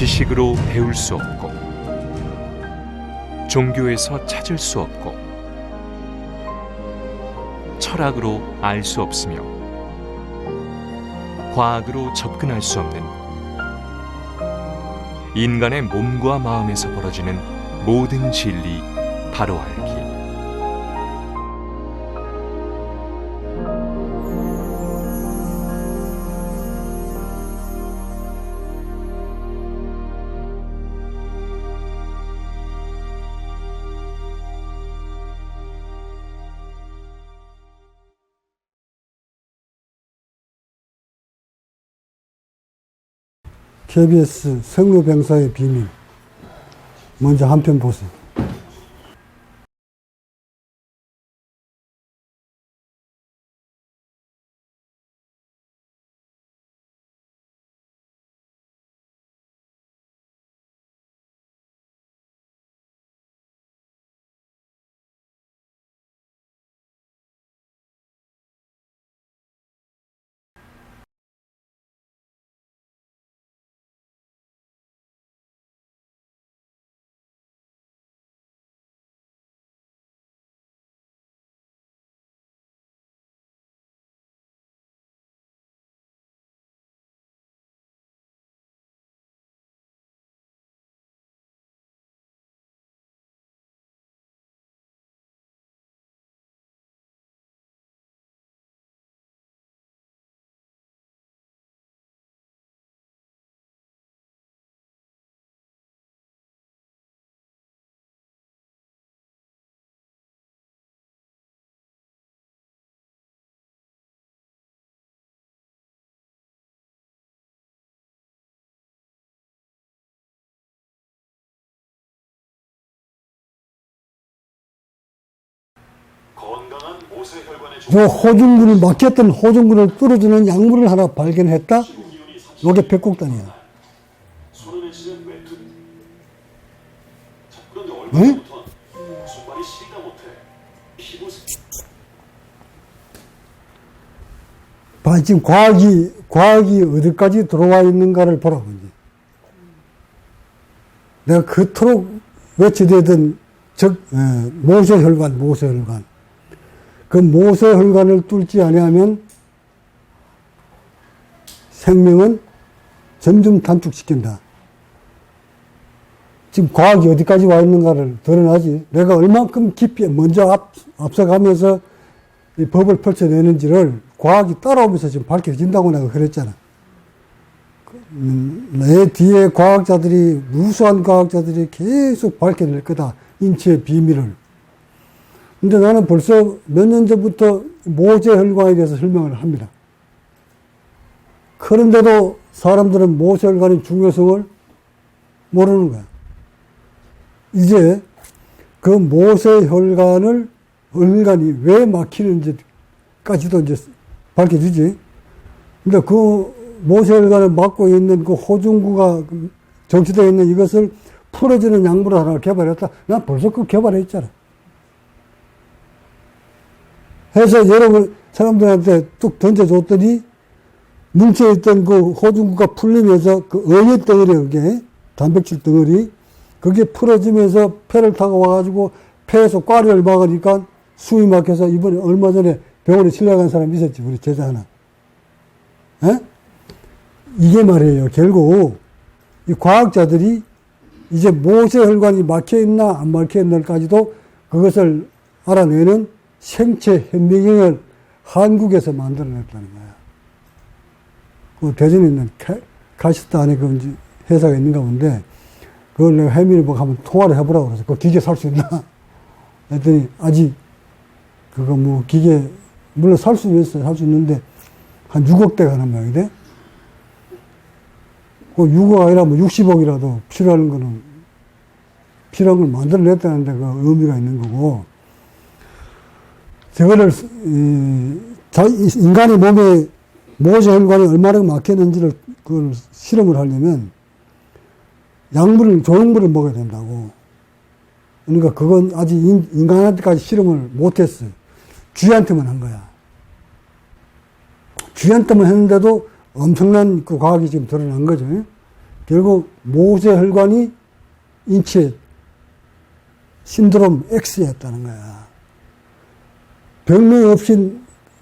지식으로 배울 수 없고 종교에서 찾을 수 없고 철학으로 알 수 없으며 과학으로 접근할 수 없는 인간의 몸과 마음에서 벌어지는 모든 진리 바로 알기. KBS 성묘병사의 비밀. 먼저 한 편 보세요. 요 호중군을 막혔던 호중군을 뚫어주는 약물을 하나 발견했다. 요게 백곡단이야. 피부 봐, 지금 과학이, 과학이 어디까지 들어와 있는가를 보라고, 이제. 내가 그토록 외치되던 적, 에, 모세혈관, 모세혈관. 그 모세 혈관을 뚫지 아니하면 생명은 점점 단축시킨다. 지금 과학이 어디까지 와 있는가를 드러나지. 내가 얼만큼 깊이 먼저 앞, 앞서가면서 이 법을 펼쳐내는지를 과학이 따라오면서 지금 밝혀진다고 내가 그랬잖아. 음, 내 뒤에 과학자들이, 무수한 과학자들이 계속 밝혀낼 거다. 인체의 비밀을. 근데 나는 벌써 몇 년 전부터 모세혈관에 대해서 설명을 합니다. 그런데도 사람들은 모세 혈관의 중요성을 모르는 거야. 이제 그 모세 혈관을 혈관이 왜 막히는지까지도 이제 밝혀주지. 근데 그 모세 혈관을 막고 있는 그 호중구가 정치되어 있는 이것을 풀어주는 약물을 하나 개발했다. 난 벌써 그 개발했잖아. 해서 여러분 사람들한테 뚝 던져줬더니 뭉쳐있던 그 호중구가 풀리면서 그 어의 덩어리 그게 단백질 덩어리 그게 풀어지면서 폐를 타고 와가지고 폐에서 꽈리를 막으니까 숨이 막혀서 이번에 얼마 전에 병원에 실려간 사람 있었지 우리 제자 하나 에? 이게 말이에요 결국 이 과학자들이 이제 모세혈관이 막혀있나 안 막혀있나까지도 그것을 알아내는 생체 현미경을 한국에서 만들어냈다는 거야. 그 대전에 있는 카, 카시트 안에 그 회사가 있는가 본데, 그걸 내가 혜민이 보고 한번 통화를 해보라고 그래서 그 기계 살 수 있나? 했더니 아직 그거 뭐 기계, 물론 살 수 있어요. 살 수 있는데 한 6억 대가 하는 모양이래. 그 6억 아니라 뭐 60억이라도 필요한 거는 필요한 걸 만들어냈다는데 그 의미가 있는 거고, 저거를 인간의 몸에 모세 혈관이 얼마나 막혔는지를 그걸 실험을 하려면 약물을 조형물을 먹어야 된다고. 그러니까 그건 아직 인, 인간한테까지 실험을 못했어요. 쥐한테만 한 거야. 쥐한테만 했는데도 엄청난 그 과학이 지금 드러난 거죠. 결국 모세 혈관이 인체 신드롬 X였다는 거야. 병명 없이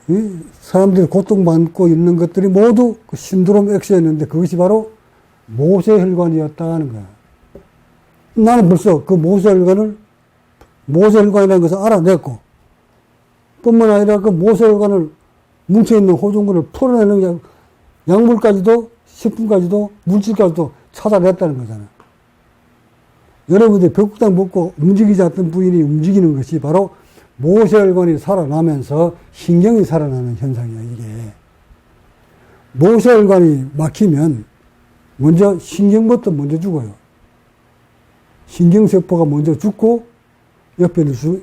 이 사람들이 고통받고 있는 것들이 모두 그 신드롬 X였는데 그것이 바로 모세혈관이었다는 거야. 나는 벌써 그 모세혈관을 모세혈관이라는 것을 알아냈고 뿐만 아니라 그 모세혈관을 뭉쳐있는 호중군을 풀어내는 약, 약물까지도 식품까지도 물질까지도 찾아냈다는 거잖아. 여러분들이 벽국당 먹고 움직이지 않던 부인이 움직이는 것이 바로 모세혈관이 살아나면서 신경이 살아나는 현상이야, 이게. 모세혈관이 막히면 먼저 신경부터 먼저 죽어요. 신경세포가 먼저 죽고 옆에 있는 수,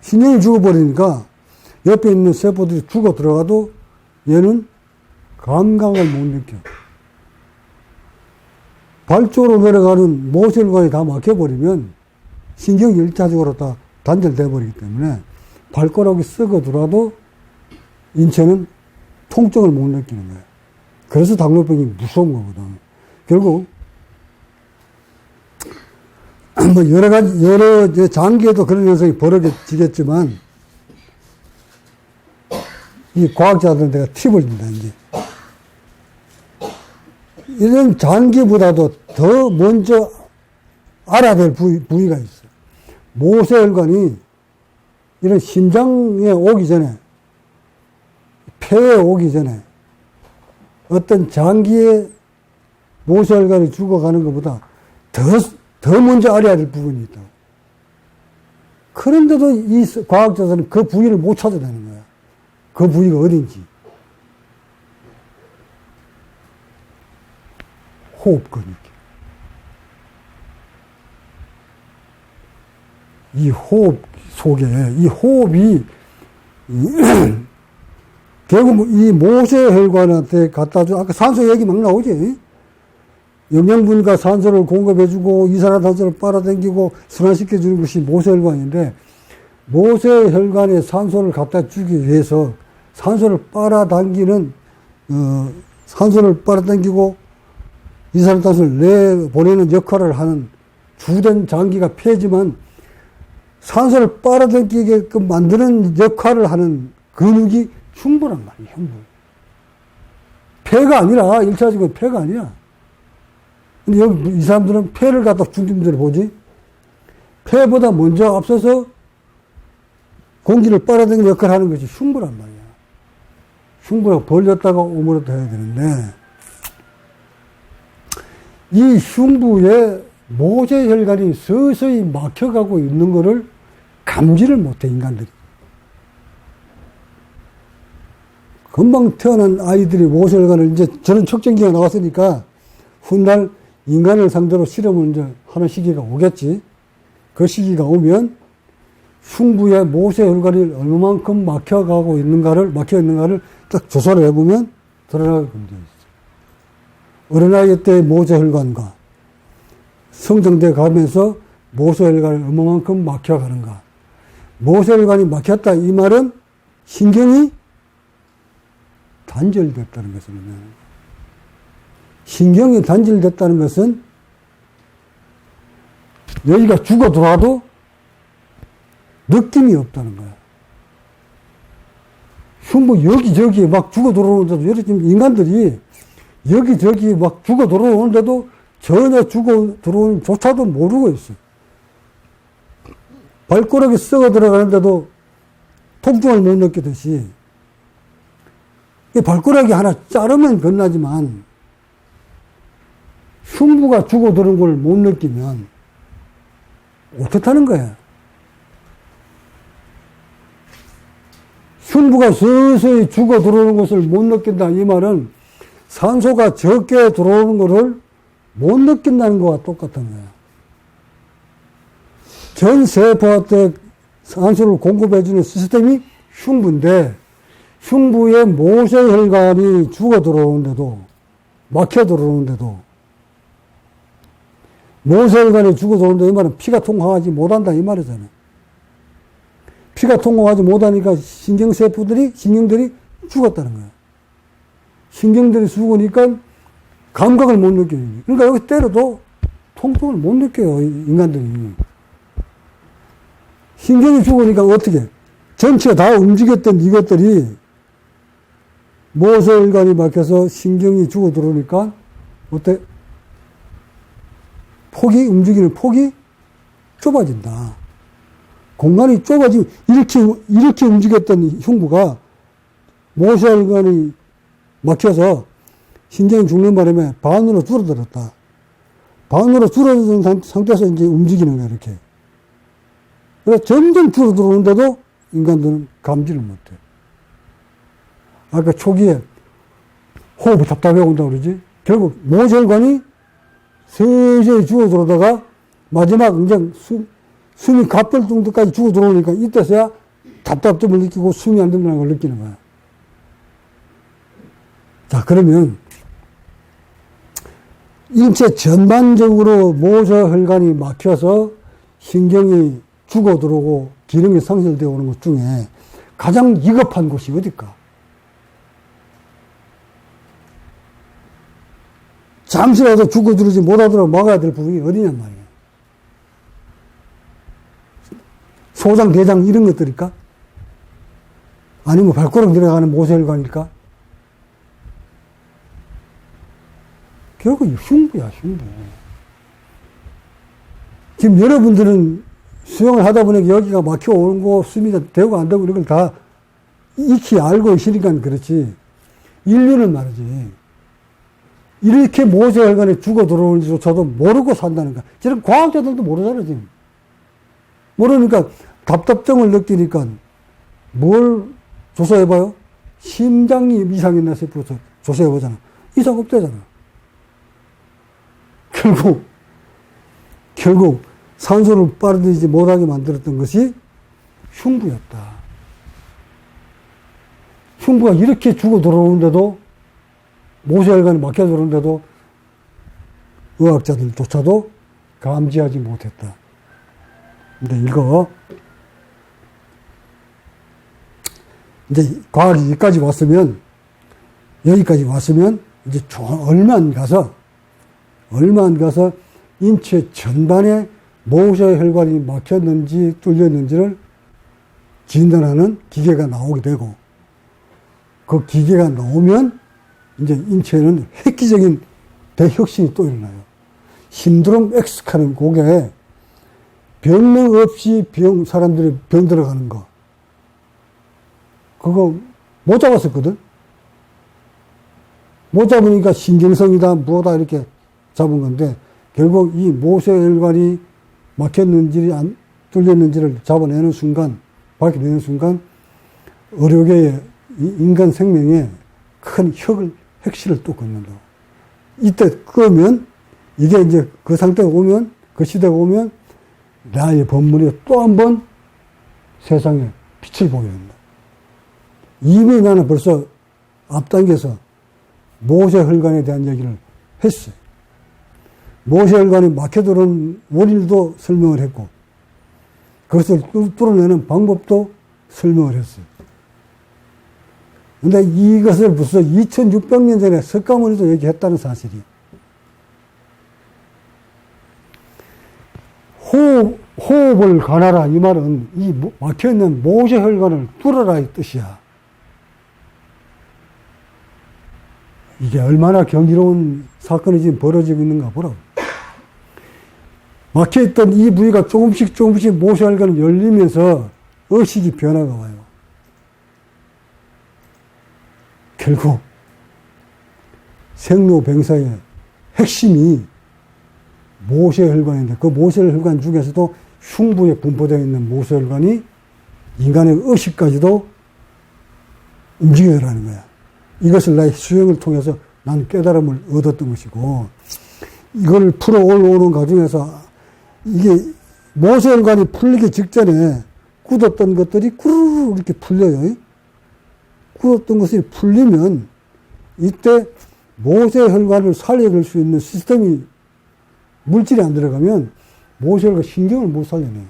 신경이 죽어버리니까 옆에 있는 세포들이 죽어 들어가도 얘는 감각을 못 느껴. 발 쪽으로 내려가는 모세혈관이 다 막혀버리면 신경이 일차적으로 다 단절돼 버리기 때문에 발가락이 썩어들어도 인체는 통증을 못 느끼는 거예요. 그래서 당뇨병이 무서운 거거든. 결국 뭐 여러 가지 여러 장기에도 그런 현상이 벌어지겠지만 이 과학자들은 내가 팁을 준다 이제 이런 장기보다도 더 먼저 알아야 될 부위, 부위가 있어. 모세혈관이 이런 심장에 오기 전에, 폐에 오기 전에 어떤 장기에 모세혈관이 죽어가는 것보다 더, 더 먼저 알아야 될 부분이 있다. 그런데도 이 과학자들은 그 부위를 못 찾아내는 거야. 그 부위가 어딘지. 호흡근이 이 호흡 속에, 이 호흡이, 결국 이 모세혈관한테 갖다 줘. 아까 산소 얘기 막 나오지? 영양분과 산소를 공급해주고 이산화탄소를 빨아당기고 순환시켜주는 것이 모세혈관인데 모세혈관에 산소를 갖다 주기 위해서 산소를 빨아당기는 어, 산소를 빨아당기고 이산화탄소를 내보내는 역할을 하는 주된 장기가 폐지만 산소를 빨아당기게끔 만드는 역할을 하는 근육이 흉부란 말이에요, 흉부. 폐가 아니라, 일차적으로 폐가 아니야. 근데 여기 이 사람들은 폐를 갖다 중심들을 보지. 폐보다 먼저 앞서서 공기를 빨아당기는 역할을 하는 것이 흉부란 말이야. 흉부가 벌렸다가 오므렸다 해야 되는데, 이 흉부에 모세 혈관이 서서히 막혀가고 있는 것을 감지를 못해, 인간들이. 금방 태어난 아이들이 모세 혈관을 이제 저런 척정기가 나왔으니까 훗날 인간을 상대로 실험을 이제 하는 시기가 오겠지. 그 시기가 오면 흉부에 모세 혈관이 얼마만큼 막혀가고 있는가를, 막혀 있는가를 딱 조사를 해보면 드러나게 되어 있어. 어린아이 때의 모세 혈관과 성장돼 가면서 모세혈관이 얼마만큼 막혀가는가. 모세혈관이 막혔다 이 말은 신경이 단절됐다는 것입니다. 신경이 단절됐다는 것은 여기가 죽어 들어와도 느낌이 없다는 거야. 흉부 여기저기 막 죽어 들어오는데도 여러 지금 인간들이 여기저기 막 죽어 들어오는데도 전혀 죽어 들어오는 조차도 모르고 있어. 발가락이 썩어 들어가는데도 통증을 못 느끼듯이 이 발가락이 하나 자르면 끝나지만 흉부가 죽어 들은 걸못 느끼면 어떻다는 거야. 흉부가 서서히 죽어 들어오는 것을 못 느낀다. 이 말은 산소가 적게 들어오는 것을 못 느낀다는 거와 똑같은 거야. 전 세포한테 산소를 공급해주는 시스템이 흉부인데, 흉부에 모세 혈관이 죽어 들어오는데도, 막혀 들어오는데도, 모세 혈관이 죽어 들어오는데 이 말은 피가 통하지 못한다 이 말이잖아. 피가 통하지 못하니까 신경세포들이, 신경들이 죽었다는 거야. 신경들이 죽으니까 감각을 못 느껴요. 그러니까 여기 때려도 통증을 못 느껴요, 이 인간들이. 신경이 죽으니까 어떻게? 전체가 다 움직였던 이것들이 모세혈관이 막혀서 신경이 죽어 들어오니까 어때? 폭이, 움직이는 폭이 좁아진다. 공간이 좁아지면 이렇게, 이렇게 움직였던 흉부가 모세혈관이 막혀서 신경이 죽는 바람에 반으로 줄어들었다. 반으로 줄어든 상- 상태에서 이제 움직이는 거야, 이렇게. 그래서 점점 줄어들어오는데도 인간들은 감지를 못해. 아까 초기에 호흡이 답답해 온다고 그러지? 결국 모혈관이 서서히 죽어 들어다가 마지막 이제 숨, 숨이 가쁠 정도까지 죽어 들어오니까 이때서야 답답점을 느끼고 숨이 안 된다는 걸 느끼는 거야. 자, 그러면 인체 전반적으로 모세혈관이 막혀서 신경이 죽어 들어오고 기능이 상실되어 오는 것 중에 가장 위급한 곳이 어딜까? 잠시라도 죽어 들어오지 못하도록 막아야 될 부분이 어디냔 말이야. 소장, 대장 이런 것들일까? 아니면 발가락 들어가는 모세혈관일까? 결국 이 흉부야, 흉부. 지금 여러분들은 수영을 하다 보니까 여기가 막혀 거, 숨이 되고 안 되고 이런 걸 다 익히 알고 있으니까 그렇지. 인류는 말이지. 이렇게 모세혈관에 죽어 들어오는지조차도 모르고 산다는 거야. 저런 과학자들도 모르잖아, 지금. 모르니까 답답증을 느끼니까 뭘 조사해봐요? 심장이 이상했나 싶어서 조사해보잖아. 이상 없대잖아. 결국, 결국 산소를 빨아들이지 못하게 만들었던 것이 흉부였다. 흉부가 이렇게 죽어 들어오는데도 모세혈관이 막혀 들어오는데도 의학자들조차도 감지하지 못했다. 근데 이거 이제 과학이 여기까지 왔으면 여기까지 왔으면 이제 조- 얼마 안 가서 얼마 안 가서 인체 전반에 모세혈관이 막혔는지 뚫렸는지를 진단하는 기계가 나오게 되고 그 기계가 나오면 이제 인체에는 획기적인 대혁신이 또 일어나요. 힘드롬 X카는 그게 병명 없이 병, 사람들이 병 들어가는 거. 그거 못 잡았었거든? 못 잡으니까 신경성이다, 뭐다, 이렇게 잡은 건데, 결국 이 모세혈관이 막혔는지, 안 뚫렸는지를 잡아내는 순간, 밝혀내는 순간, 의료계의 이 인간 생명에 큰 혁을, 핵실을 또 걷는다. 이때 끄면, 이게 이제 그 상태가 오면, 그 시대가 오면, 나의 법문이 또 한 번 세상에 빛을 보게 된다. 이미 나는 벌써 앞당겨서 모세 혈관에 대한 얘기를 했어요. 모세혈관이 막혀 들어온 원인도 설명을 했고, 그것을 뚫- 뚫어내는 방법도 설명을 했어요. 근데 이것을 벌써 2600년 전에 석가모니도 얘기했다는 사실이. 호흡, 호흡을 가나라 이 말은 이 모- 막혀있는 모세혈관을 뚫어라 이 뜻이야. 이게 얼마나 경이로운 사건이 지금 벌어지고 있는가 보라고. 막혀있던 이 부위가 조금씩 조금씩 모세혈관이 열리면서 의식이 변화가 와요. 결국 생로병사의 핵심이 모세혈관인데 그 모세혈관 중에서도 흉부에 분포되어 있는 모세혈관이 인간의 의식까지도 움직여라는 거야. 이것을 나의 수행을 통해서 난 깨달음을 얻었던 것이고 이걸 풀어 올라오는 과정에서 이게 모세혈관이 풀리기 직전에 굳었던 것들이 꾸르르 이렇게 풀려요. 굳었던 것이 풀리면 이때 모세혈관을 살려줄 수 있는 시스템이 물질이 안 들어가면 모세혈관 신경을 못 살려내.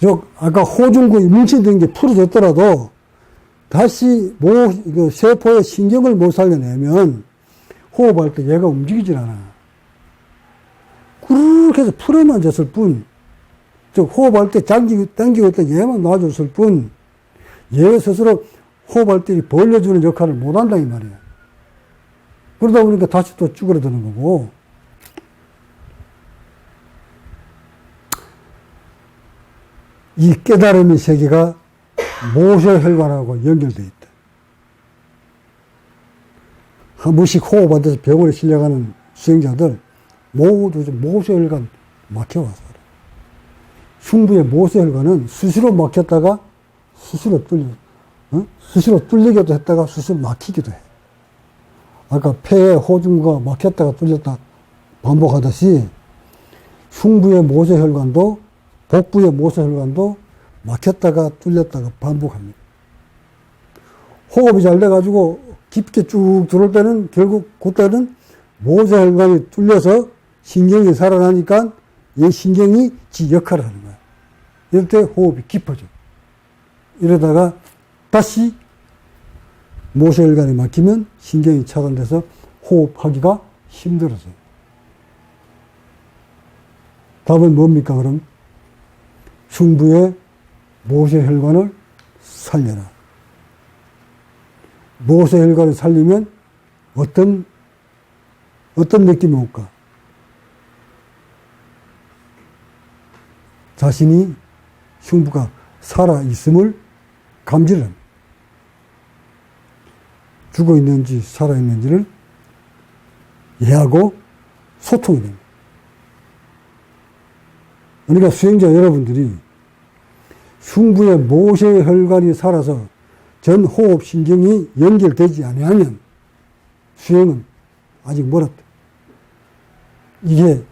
즉 아까 호중구이 뭉쳐있는 게 풀어졌더라도 다시 모, 그 세포의 신경을 못 살려내면 호흡할 때 얘가 움직이질 않아. 그렇게 해서 풀어만 줬을 뿐, 즉, 호흡할 때 당기고, 당기고 있다 얘만 놔줬을 뿐, 얘 스스로 호흡할 때 벌려주는 역할을 못 한다, 이 말이야. 그러다 보니까 다시 또 쭈그러드는 거고, 이 깨달음의 세계가 모세혈관하고 연결되어 있다. 한 번씩 호흡하면서 병원에 실려가는 수행자들 모두 모세혈관 막혀와서 그래. 흉부의 모세혈관은 수시로 막혔다가 수시로 뚫려, 어? 수시로 뚫리기도 했다가 수시로 막히기도 해. 아까 폐에 호중구가 막혔다가 뚫렸다 반복하듯이 흉부의 모세혈관도 복부의 모세혈관도 막혔다가 뚫렸다가 반복합니다. 호흡이 잘 돼가지고 깊게 쭉 들어올 때는 결국 그때는 모세혈관이 뚫려서 신경이 살아나니까 이 신경이 지 역할을 하는 거야. 이럴 때 호흡이 깊어져. 이러다가 다시 모세혈관이 막히면 신경이 차단돼서 호흡하기가 힘들어져요. 답은 뭡니까, 그럼? 흉부의 모세혈관을 살려라. 모세혈관을 살리면 어떤, 어떤 느낌이 올까? 자신이 흉부가 살아있음을 감지를 합니다. 죽어 있는지 살아 있는지를 얘하고 소통이 됩니다. 그러니까 수행자 여러분들이 흉부의 모세혈관이 살아서 전 호흡 신경이 연결되지 아니하면 수행은 아직 멀었다. 이게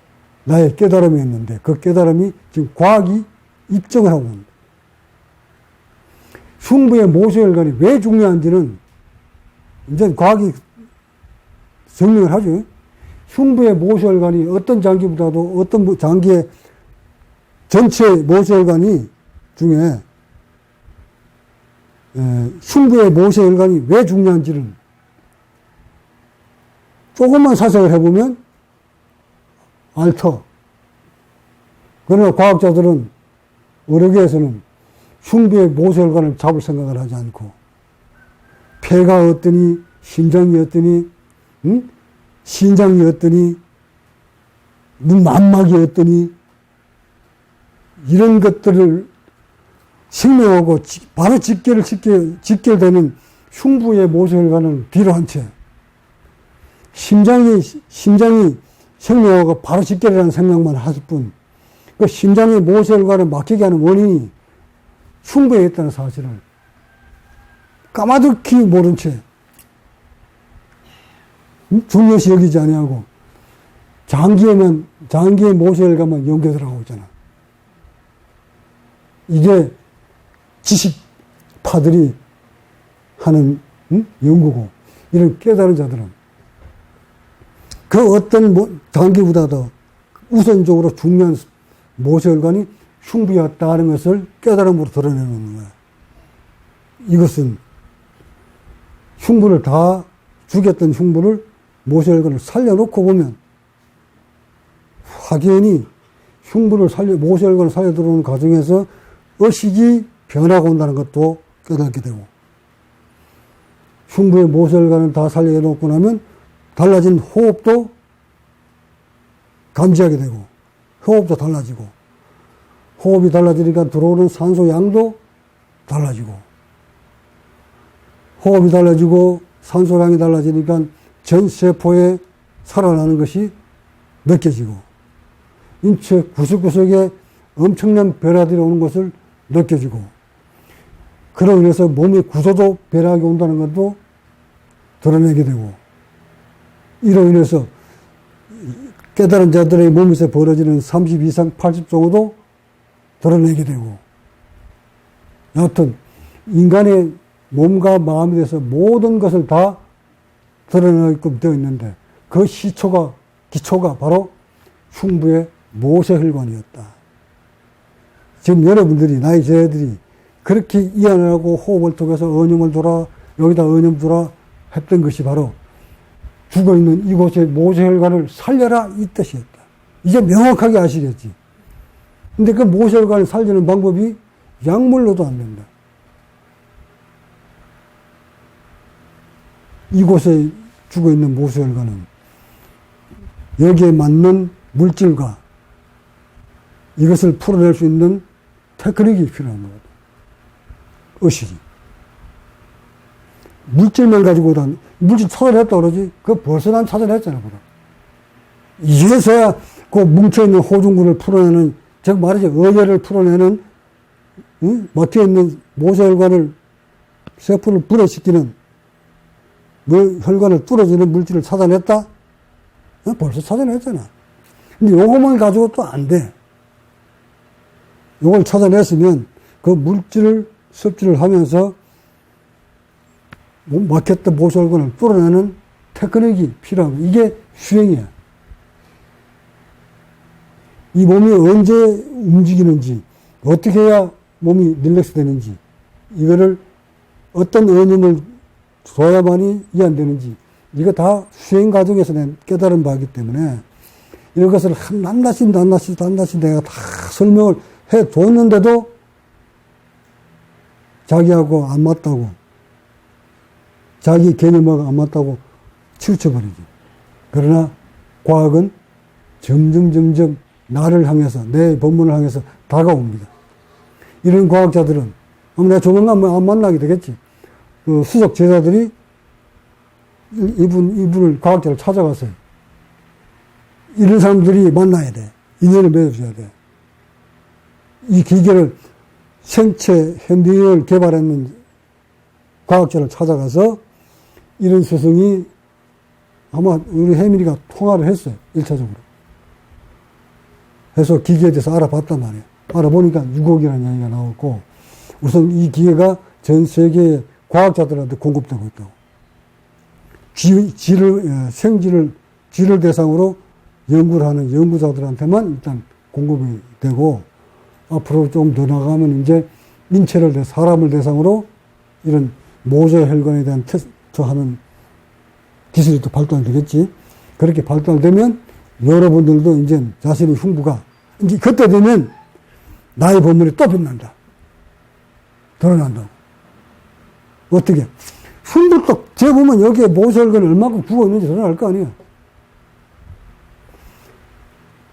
나의 깨달음이었는데 그 깨달음이 지금 과학이 입증을 하고 있습니다. 흉부의 모세혈관이 왜 중요한지는 이제 과학이 증명을 하죠. 흉부의 모세혈관이 어떤 장기보다도 어떤 장기의 전체 모세혈관이 중에 에, 흉부의 모세혈관이 왜 중요한지는 조금만 사색을 해보면 알터. 그러나 과학자들은 의료계에서는 흉부의 모세혈관을 잡을 생각을 하지 않고 폐가 어떠니 심장이 어떠니 응? 신장이 어떠니 눈 만막이 어떠니 이런 것들을 생명하고 지- 바로 직결을 직결, 직결되는 흉부의 모세혈관을 뒤로 한 채 심장이 심장이 생명하고 바로 직결이라는 생각만 하실 뿐, 그 심장의 모세혈관을 막히게 하는 원인이 흉부에 있다는 사실을 까마득히 모른 채 음? 중요시 여기지 아니하고 장기에만 장기의 모세혈관만 연결하고 있잖아. 이게 지식파들이 하는 음? 연구고 이런 깨달은 자들은 그 어떤 뭐 장기보다도 우선적으로 중요한 모세혈관이 흉부였다는 것을 깨달음으로 드러내는 거야. 이것은 흉부를 다 죽였던 흉부를 모세혈관을 살려놓고 보면 확연히 흉부를 살려 모세혈관을 살려 들어오는 과정에서 의식이 변화가 온다는 것도 깨닫게 되고 흉부의 모세혈관을 다 살려놓고 나면 달라진 호흡도 감지하게 되고 호흡도 달라지고 호흡이 달라지니까 들어오는 산소 양도 달라지고 호흡이 달라지고 산소량이 달라지니까 전 세포에 살아나는 것이 느껴지고 인체 구석구석에 엄청난 변화들이 오는 것을 느껴지고 그로 인해서 몸의 구조도 변화가 온다는 것도 드러내게 되고 이로 인해서 깨달은 자들의 몸에서 벌어지는 30 이상 80 정도 드러내게 되고 여하튼 인간의 몸과 마음에 대해서 모든 것을 다 드러내게끔 되어 있는데 그 시초가 기초가 바로 흉부의 모세혈관이었다. 지금 여러분들이 나이 저희들이 그렇게 이해하고 호흡을 통해서 언음을 돌아 여기다 언음 돌아 했던 것이 바로 죽어 있는 이곳의 모세혈관을 살려라 이 뜻이었다. 이제 명확하게 아시겠지. 근데 그 모세혈관을 살리는 방법이 약물로도 안 된다. 이곳에 죽어 있는 모세혈관은 여기에 맞는 물질과 이것을 풀어낼 수 있는 테크닉이 필요한 거거든. 의식이. 물질만 가지고 다 물질 찾아냈다 그러지. 그거 벌써 난 찾아냈잖아, 그럼. 이래서야 그 뭉쳐있는 호중군을 풀어내는, 즉 말이지, 의열을 풀어내는, 응? 막혀있는 모세혈관을, 세포를 불어시키는, 그 혈관을 뚫어지는 물질을 찾아냈다? 어, 벌써 찾아냈잖아. 근데 요것만 가지고 또 안 돼. 요걸 찾아냈으면 그 물질을 섭취를 하면서 뭐 막혔던 모세혈관을 뚫어내는 테크닉이 필요하고 이게 수행이야. 이 몸이 언제 움직이는지 어떻게 해야 몸이 릴렉스 되는지 이거를 어떤 원인을 줘야만이 이해되는지 이거 다 수행 과정에서 낸 깨달은 바이기 때문에 이런 것을 한 낱낱이 낱낱이 낱낱이 내가 다 설명을 해 줬는데도 자기하고 안 맞다고 자기 개념하고 안 맞다고 치우쳐버리지. 그러나 과학은 점점 점점 나를 향해서 내 본문을 향해서 다가옵니다. 이런 과학자들은 아마 내가 조만간 뭐안 만나게 되겠지. 그 수석 제자들이 이- 이분 이분을 과학자를 찾아갔어요. 이런 사람들이 만나야 돼. 인연을 맺어줘야 돼. 이 기계를 생체 현대인을 개발했는 과학자를 찾아가서 이런 스승이 아마 우리 혜민이가 통화를 했어요. 1차적으로. 해서 기계에 대해서 알아봤단 말이에요. 알아보니까 6억이라는 이야기가 나왔고 우선 이 기계가 전 세계 과학자들한테 공급되고 있다고. 쥐, 쥐를, 예, 생쥐를, 쥐를 대상으로 연구를 하는 연구자들한테만 일단 공급이 되고 앞으로 좀 더 나가면 이제 인체를, 대- 사람을 대상으로 이런 모세 혈관에 대한 테스트 하는 기술이 또 발달되겠지. 그렇게 발달되면 여러분들도 이제 자신의 흉부가 이제 그때 되면 나의 본물이 또 빛난다. 드러난다. 어떻게? 흉부도 재보면 여기에 모세혈관이 얼마큼 죽어 있는지 드러날 거 아니야.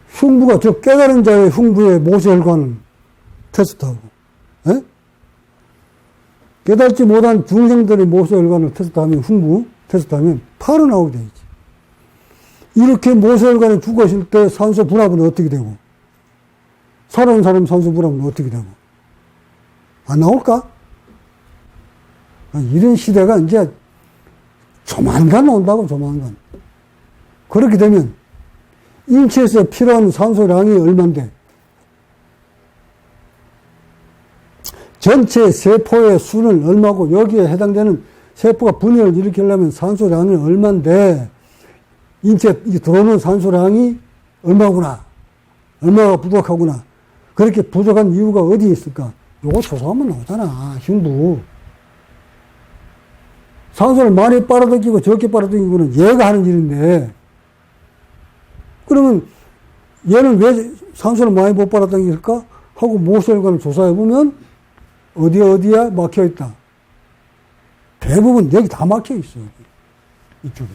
흉부가 저 깨달은 자의 흉부의 모세혈관을 테스트하고, 에? 깨달지 못한 중생들의 모세 혈관을 테스트하면 흉부 테스트하면 바로 나오게 돼 있지. 이렇게 모세 혈관에 죽었을 때 산소 분압은 어떻게 되고, 살아온 사람 산소 분압은 어떻게 되고, 안 나올까? 아, 이런 시대가 이제 조만간 온다고, 조만간. 그렇게 되면 인체에서 필요한 산소량이 얼만데, 전체 세포의 수는 얼마고, 여기에 해당되는 세포가 분열을 일으키려면 산소량이 얼만데, 인체에 들어오는 산소량이 얼마구나. 얼마가 부족하구나. 그렇게 부족한 이유가 어디에 있을까? 요거 조사하면 나오잖아. 흉부. 산소를 많이 빨아들이고 적게 빨아들이고는 얘가 하는 일인데, 그러면 얘는 왜 산소를 많이 못 빨아들일까? 하고 모세혈관을 조사해 보면 어디 어디야 막혀 있다. 대부분 여기 다 막혀 있어. 이쪽에.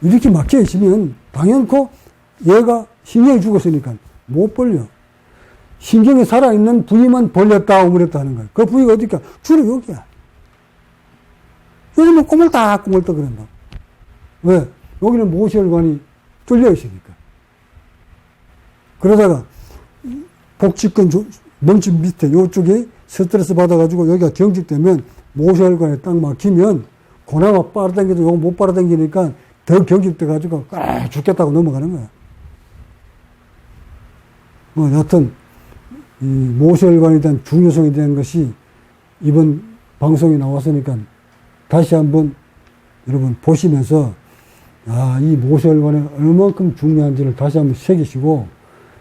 이렇게 막혀 있으면 당연코 얘가 신경이 죽었으니까 못 벌려. 신경이 살아있는 부위만 벌렸다 오므렸다 하는 거야. 그 부위가 어디까? 주로 여기야. 여기는 꼬물딱 꼬물딱 그런다. 왜? 여기는 모세혈관이 뚫려 있으니까. 그러다가 복직근 조- 명치 밑에 요쪽에 스트레스 받아가지고 여기가 경직되면 모세혈관에 딱 막히면 고나마 빨아당겨도 요거 못 빨아당기니까 더 경직돼가지고 아 죽겠다고 넘어가는 거야. 뭐 여하튼 이 모세혈관에 대한 중요성에 대한 것이 이번 방송에 나왔으니까 다시 한번 여러분 보시면서 아, 이 모세혈관이 얼만큼 중요한지를 다시 한번 새기시고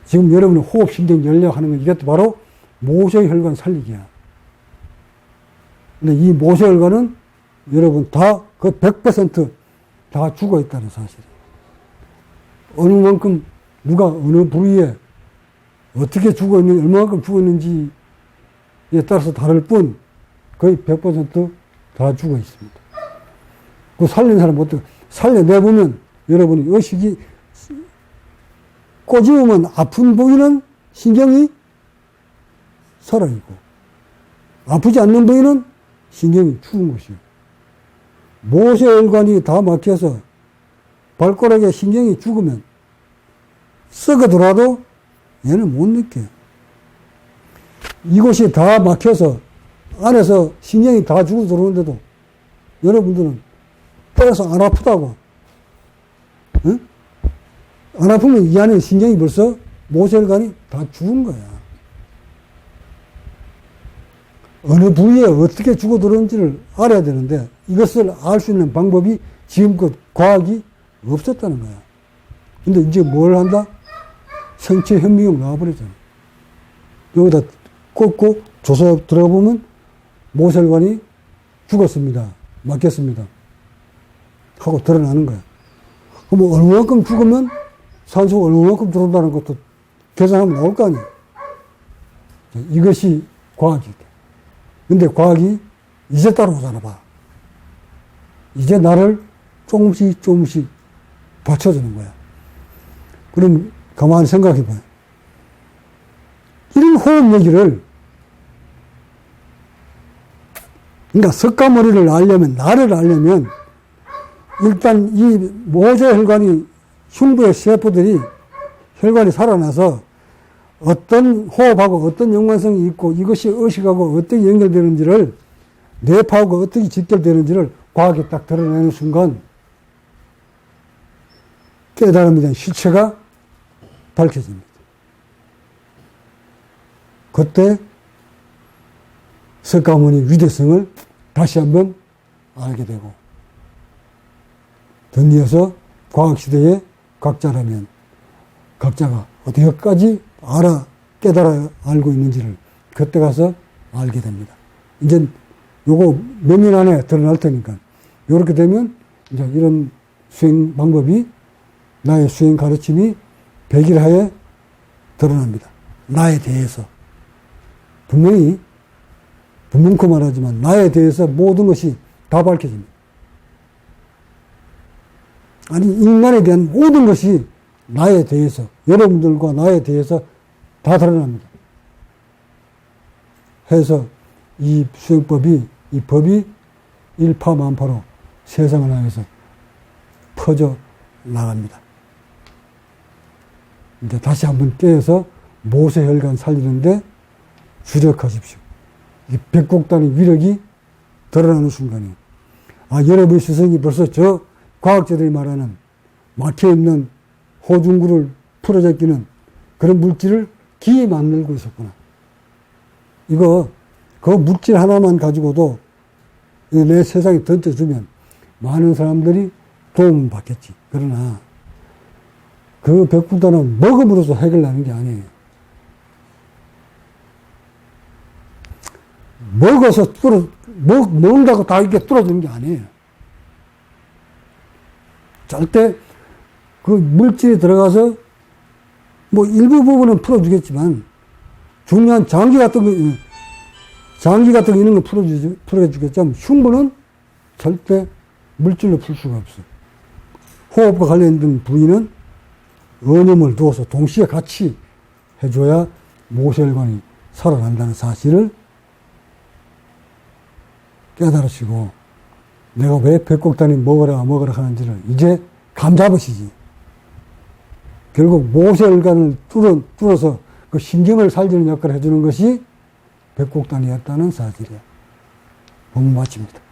지금 여러분의 호흡, 신경, 연력 하는 건 이것도 바로 모세혈관 살리기야. 근데 이 모세혈관은 여러분 다 그 100%다 죽어 있다는 사실이에요. 어느 만큼 누가 어느 부위에 어떻게 죽어 있는지, 얼마만큼 죽어 있는지에 따라서 다를 뿐 거의 100%다 죽어 있습니다. 그 살린 사람 어떻게, 살려내 보면 여러분이 의식이 꼬집으면 아픈 부위는 신경이 살아있고 아프지 않는 부위는 신경이 죽은 것이요. 모세혈관이 다 막혀서 발가락에 신경이 죽으면 썩어들어도 얘는 못 느껴요. 이곳이 다 막혀서 안에서 신경이 다 죽어 들어오는데도 여러분들은 때려서 안 아프다고. 응? 안 아프면 이 안에 신경이 벌써 모세혈관이 다 죽은 거야. 어느 부위에 어떻게 죽어 들어오는지를 알아야 되는데 이것을 알 수 있는 방법이 지금껏 과학이 없었다는 거야. 근데 이제 뭘 한다? 생체 현미경 나와버렸잖아. 여기다 꽂고 조사 들어보면 모세혈관이 죽었습니다. 막혔습니다. 하고 드러나는 거야. 그럼 얼마만큼 죽으면 산소가 얼마만큼 들어온다는 것도 계산하면 나올 거 아니야. 이것이 과학이다. 근데 과학이 이제 따라오잖아, 봐. 이제 나를 조금씩 조금씩 받쳐주는 거야. 그럼 가만히 생각해 봐요. 이런 호흡 얘기를, 그러니까 석가모리를 알려면, 나를 알려면, 일단 이 모조 혈관이, 흉부의 세포들이 혈관이 살아나서 어떤 호흡하고 어떤 연관성이 있고 이것이 의식하고 어떻게 연결되는지를 뇌파하고 어떻게 직결되는지를 과학에 딱 드러내는 순간 깨달음에 대한 실체가 밝혀집니다. 그때 석가모니 위대성을 다시 한번 알게 되고 덧이어서 과학시대에 각자라면 각자가 어디까지 알아 깨달아 알고 있는지를 그때 가서 알게 됩니다. 이제 요거 몇 년 안에 드러날 테니까 요렇게 되면 이제 이런 수행 방법이 나의 수행 가르침이 백일 하에 드러납니다. 나에 대해서 분명히 분명코 말하지만 나에 대해서 모든 것이 다 밝혀집니다. 아니 인간에 대한 모든 것이 나에 대해서 여러분들과 나에 대해서 다 드러납니다. 해서 이 수행법이 이 법이 일파만파로 세상을 향해서 퍼져 나갑니다. 이제 다시 한번 깨어서 모세 혈관 살리는데 주력하십시오. 이 백곡단의 위력이 드러나는 순간이 아 여러분의 스승이 벌써 저 과학자들이 말하는 막혀있는 호중구를 풀어제끼는 그런 물질을 기에 만들고 있었구나. 이거 그 물질 하나만 가지고도 내 세상에 던져주면 많은 사람들이 도움을 받겠지. 그러나 그 백불단은 먹음으로써 해결나는 게 아니에요. 먹어서 뚫어, 먹, 먹는다고 다 이게 뚫어주는 게 아니에요. 절대 그 물질이 들어가서 뭐 일부 부분은 풀어주겠지만 중요한 장기 같은 거, 장기 같은 거 있는 거 풀어주, 풀어주겠지만 흉부는 절대 물질로 풀 수가 없어. 호흡과 관련된 부위는 원음을 두어서 동시에 같이 해줘야 모세혈관이 살아난다는 사실을 깨달으시고 내가 왜 백곡단이 먹으라 먹으라 하는지를 이제 감 잡으시지. 결국 모세혈관을 뚫어, 뚫어서 그 신경을 살리는 역할을 해주는 것이 백곡단이었다는 사실이야. 본문 마칩니다.